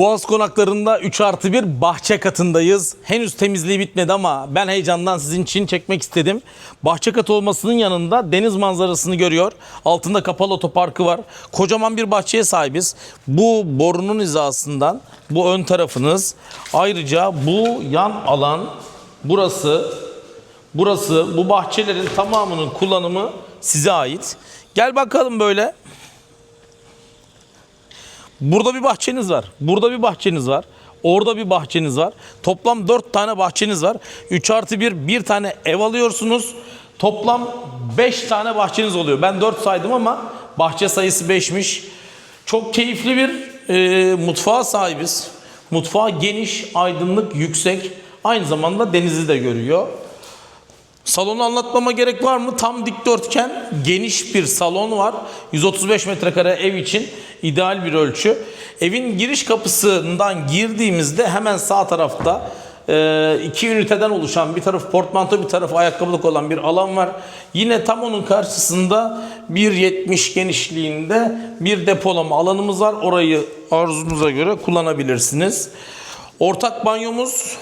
Boğaz konaklarında 3 artı 1 bahçe katındayız. Henüz temizliği bitmedi ama ben heyecandan sizin için çekmek istedim. Bahçe katı olmasının yanında deniz manzarasını görüyor. Altında kapalı otoparkı var. Kocaman bir bahçeye sahibiz. Bu borunun hizasından bu ön tarafınız. Ayrıca bu yan alan burası burası bu bahçelerin tamamının kullanımı size ait. Gel bakalım böyle. Burada bir bahçeniz var. Burada bir bahçeniz var. Orada bir bahçeniz var. Toplam 4 tane bahçeniz var. 3 artı 1 bir tane ev alıyorsunuz. Toplam 5 tane bahçeniz oluyor. Ben 4 saydım ama bahçe sayısı 5'miş. Çok keyifli bir e, mutfağa sahibiz. Mutfağı geniş, aydınlık, yüksek. Aynı zamanda denizi de görüyor. Salonu anlatmama gerek var mı? Tam dikdörtgen geniş bir salon var. 135 metrekare ev için ideal bir ölçü. Evin giriş kapısından girdiğimizde hemen sağ tarafta e, iki üniteden oluşan bir taraf portmanto bir tarafı ayakkabılık olan bir alan var. Yine tam onun karşısında 1.70 genişliğinde bir depolama alanımız var. Orayı arzunuza göre kullanabilirsiniz. Ortak banyomuz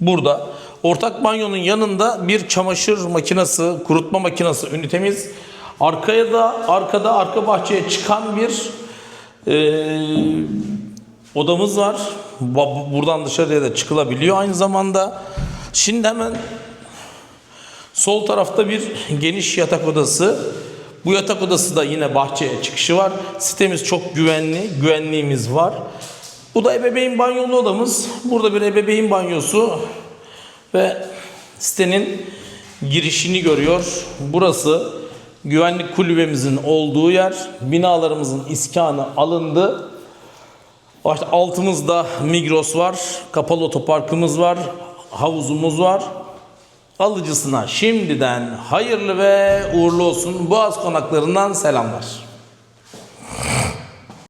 burada. Ortak banyonun yanında bir çamaşır makinesi, kurutma makinesi ünitemiz. Arkaya da arkada arka bahçeye çıkan bir e, odamız var. Buradan dışarıya da çıkılabiliyor aynı zamanda. Şimdi hemen sol tarafta bir geniş yatak odası. Bu yatak odası da yine bahçeye çıkışı var. Sitemiz çok güvenli, güvenliğimiz var. Bu da ebeveyn banyolu odamız. Burada bir ebeveyn banyosu ve sitenin girişini görüyor. Burası güvenlik kulübemizin olduğu yer. Binalarımızın iskanı alındı. Altımızda Migros var, kapalı otoparkımız var, havuzumuz var. Alıcısına şimdiden hayırlı ve uğurlu olsun. Boğaz konaklarından selamlar.